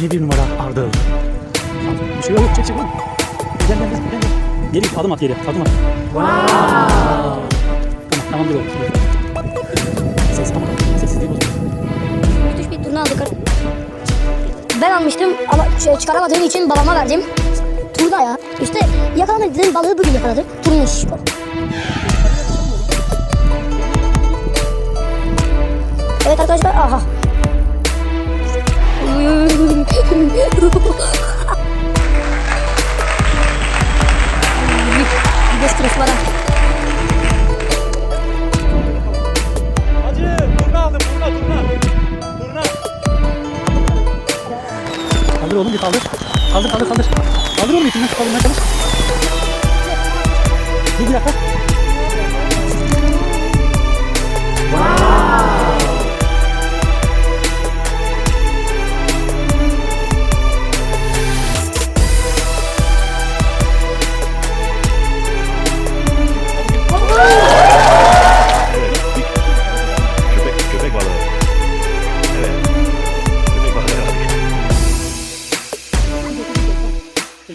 21 numara Ardıl. Bir şey yok çek çek. Gel gel gel gel. Geri adım at geri adım at. Tamam tamam dur oğlum. Ses tamam. Sessizliği bozma. Müthiş bir turna aldık. Ben almıştım ama çıkaramadığım için babama verdim. Turna ya. İşte yakalamadığım balığı bugün yakaladı. Turna şişko. Evet arkadaşlar aha. Bir var ha. Hacı turna aldım turna turna. Turna. Kaldır oğlum bir kaldır. Kaldır kaldır kaldır. Kaldır oğlum ipini kaldırmaya çalış. Dur bir dakika. Ali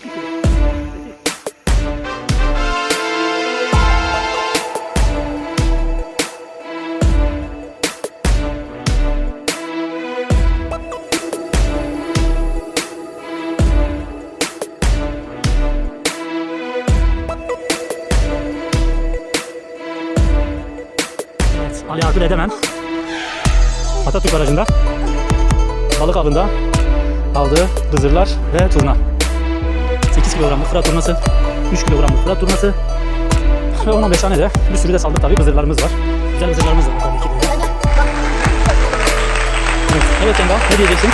Artur Edemen. Atatürk Barajı'nda balık avında aldığı hızırlar ve turna. 8 kilogramlık fırat turnası, 3 kilogramlık fırat turnası ve 10-15 tane de bir sürü de saldık tabii hızırlarımız var. Güzel hızırlarımız var tabii ki böyle. Evet, Cemba ne diyeceksin?